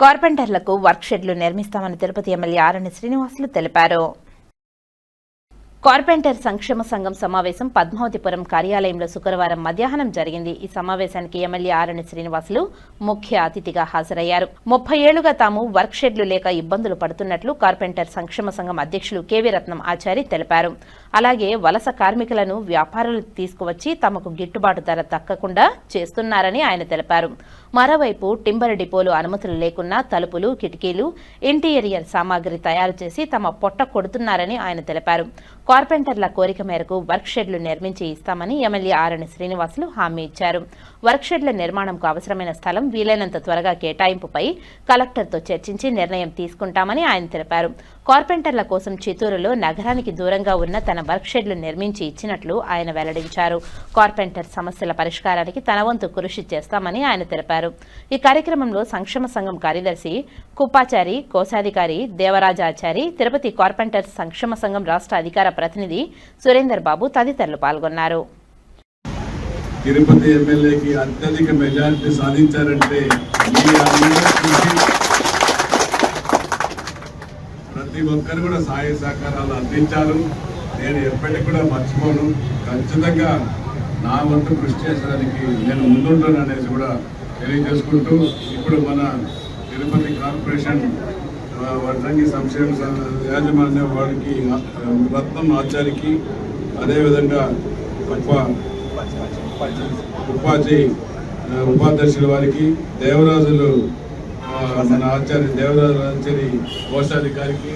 కార్పెంటర్లకు work షెడ్లు నిర్మిస్తామని Tirupati MLA ఆరణి శ్రీనివాసులు తెలిపారు. కార్పెంటర్ సంక్షేమ సంఘం సమావేశం పద్మావతిపురం కార్యాలయంలో శుక్రవారం మధ్యాహ్నం జరిగింది. ఈ సమావేశానికి ఎమ్మెల్యే ఆరణి శ్రీనివాసులు ముఖ్య అతిథిగా హాజరయ్యారు. ముప్పై ఏళ్ళుగా తాము వర్క్ షెడ్లు లేక ఇబ్బందులు పడుతున్నట్లు కార్పెంటర్ సంక్షేమ సంఘం అధ్యక్షులు కేవీ రత్నం ఆచారి తెలిపారు. అలాగే వలస కార్మికులను వ్యాపారులు తీసుకువచ్చి తమకు గిట్టుబాటు ధర దక్కకుండా చేస్తున్నారని ఆయన తెలిపారు. మరోవైపు టింబర్ డిపోలు అనుమతులు లేకున్నా తలుపులు కిటికీలు ఇంటీరియర్ సామాగ్రి తయారు చేసి తమ పొట్ట కొడుతున్నారని ఆయన తెలిపారు. కార్పెంటర్ల కోరిక మేరకు వర్క్ షెడ్లు నిర్మించి ఇస్తామని ఎమ్మెల్యే ఆరణి శ్రీనివాసులు హామీ ఇచ్చారు. వర్క్ షెడ్ల నిర్మాణంకు అవసరమైన స్థలం వీలైనంత త్వరగా కేటాయింపుపై కలెక్టర్తో చర్చించి నిర్ణయం తీసుకుంటామని ఆయన తెలిపారు. కార్పెంటర్ల కోసం చిత్తూరులో నగరానికి దూరంగా ఉన్న తన వర్క్ షెడ్లు నిర్మించి ఇచ్చినట్లు ఆయన వెల్లడించారు. కార్పెంటర్ సమస్యల పరిష్కారానికి తన వంతు కృషి చేస్తామని ఆయన తెలిపారు. ఈ కార్యక్రమంలో సంక్షేమ సంఘం కార్యదర్శి కుప్పాచారి కోశాధికారి దేవరాజాచారి తిరుపతి కార్పెంటర్స్ సంక్షేమ సంఘం రాష్ట్ర అధికార ప్రతినిధి సురేందర్ బాబు తదితరులు పాల్గొన్నారు. తిరుపతి ఎమ్మెల్యేకి అత్యధిక మెజారిటీ సాధించారంటే కృషి ప్రతి ఒక్కరు కూడా సహాయ సహకారాలు అందించారు. నేను ఎప్పటికి కూడా మర్చిపోను. ఖచ్చితంగా నా వంతు కృషి చేసడానికి నేను ముందుంటాను అనేసి కూడా తెలియజేసుకుంటూ ఇప్పుడు మన తిరుపతి కార్పొరేషన్ వడ్రంగి సంక్షేమ యాజమాన్య వారికి రత్నం ఆచారికి అదేవిధంగా ఉపాధి ఉపాధ్యక్షుల వారికి దేవరాజులు మన ఆచార్య దేవరాజు ఆచారి కోశాధికారికి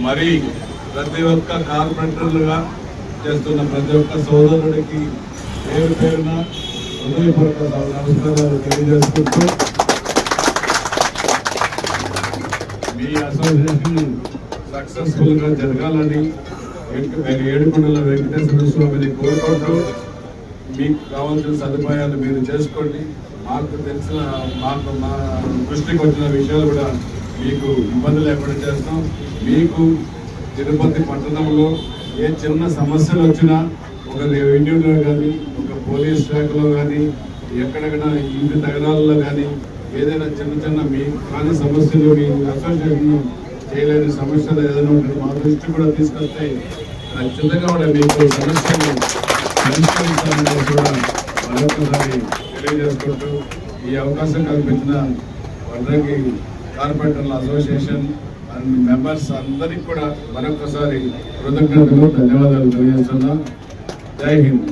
మరి ప్రతి ఒక్క కార్పొరేటర్లుగా చేస్తున్న ప్రతి ఒక్క సోదరుడికి పేరు పేరున హృదయపూర్వక నమస్కారాలు తెలియజేసుకుంటూ మీ అసోసియేషన్ సక్సెస్ఫుల్గా జరగాలని మీరు ఏడుకొండల వెంకటేశ్వర స్వామిని కోరుకుంటూ మీకు కావాల్సిన సదుపాయాలు మీరు చేసుకోండి. మాకు తెలిసిన మాకు మా దృష్టికి వచ్చిన విషయాలు కూడా మీకు ఇబ్బంది లేకుండా చేస్తాం. మీకు తిరుపతి పట్టణంలో ఏ చిన్న సమస్యలు వచ్చినా ఒక రెవెన్యూలో కానీ ఒక పోలీస్ శాఖలో కానీ ఎక్కడెక్కడ ఇంటి తగదాలలో కానీ ఏదైనా చిన్న చిన్న మీ కానీ సమస్యలు మీ అసోసియేషన్ చేయలేని సమస్యలు ఏదైనా ఉంటే మా దృష్టి కూడా తీసుకొస్తే ఖచ్చితంగా కూడా మీకు సమస్యలు కూడా మరొకసారి తెలియజేసుకుంటూ ఈ అవకాశం కల్పించిన వడ్రంగి కార్పొరేటర్ల అసోసియేషన్ అండ్ మెంబర్స్ అందరికీ కూడా మరొకసారి కృతజ్ఞతలు ధన్యవాదాలు. తెలియజేస్తున్నా జై హింద్